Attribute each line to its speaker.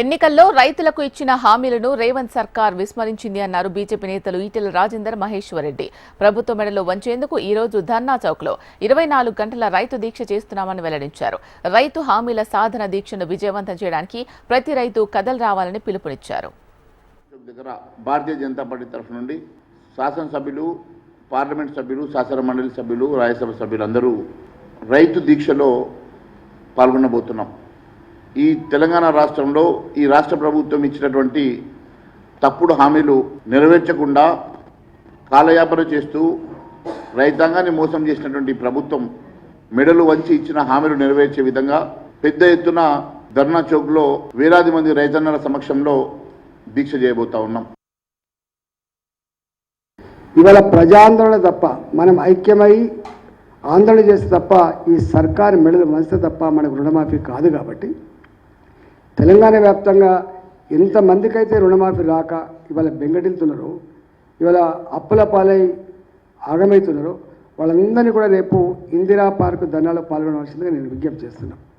Speaker 1: ఎన్నికల్లో రైతులకు ఇచ్చిన హామీలను రేవంత్ సర్కార్ విస్మరించింది అన్నారు బీజేపీ నేతలు ఈటెల రాజేందర్ మహేశ్వరరెడ్డి. ప్రభుత్వ మెడలో వంచేందుకు ఈ రోజు ధర్నా చౌక్లో ఇరవై నాలుగు గంటల రైతు దీక్ష చేస్తున్నామని వెల్లడించారు. రైతు హామీల సాధన దీక్షను విజయవంతం చేయడానికి ప్రతి రైతు కదలు రావాలని పిలుపునిచ్చారు.
Speaker 2: దగ్గర భారతీయ జనతా పార్టీ తరఫు నుండి శాసనసభ్యులు పార్లమెంట్ సభ్యులు శాసన మండలి సభ్యులు రాజ్యసభ సభ్యులు అందరూ రైతు దీక్షలో పాల్గొనబోతున్నాం. ఈ తెలంగాణ రాష్ట్రంలో ఈ రాష్ట్ర ప్రభుత్వం ఇచ్చినటువంటి తప్పుడు హామీలు నెరవేర్చకుండా కాలయాపన చేస్తూ రైతాంగాన్ని మోసం చేసినటువంటి ప్రభుత్వం మెడలు వంచి ఇచ్చిన హామీలు నెరవేర్చే విధంగా పెద్ద ఎత్తున ధర్నా చౌక్లో వేలాది మంది రైతన్నల సమక్షంలో దీక్ష చేయబోతా ఉన్నాం.
Speaker 3: ఇవాళ ప్రజాందోళన తప్ప మనం ఐక్యమై ఆందోళన చేస్తే తప్ప ఈ సర్కారు మెడలు వంచితే తప్ప మనకు రుణమాఫీ కాదు కాబట్టి తెలంగాణ వ్యాప్తంగా ఎంతమందికైతే రుణమాఫీ రాక ఇవాళ బెంగటిల్తున్నారో. ఇవాళ అప్పుల పాలై ఆగమవుతున్నారో. వాళ్ళందరినీ కూడా రేపు ఇందిరా పార్కు ధర్నాలో పాల్గొనవలసిందిగా నేను విజ్ఞప్తి చేస్తున్నాను.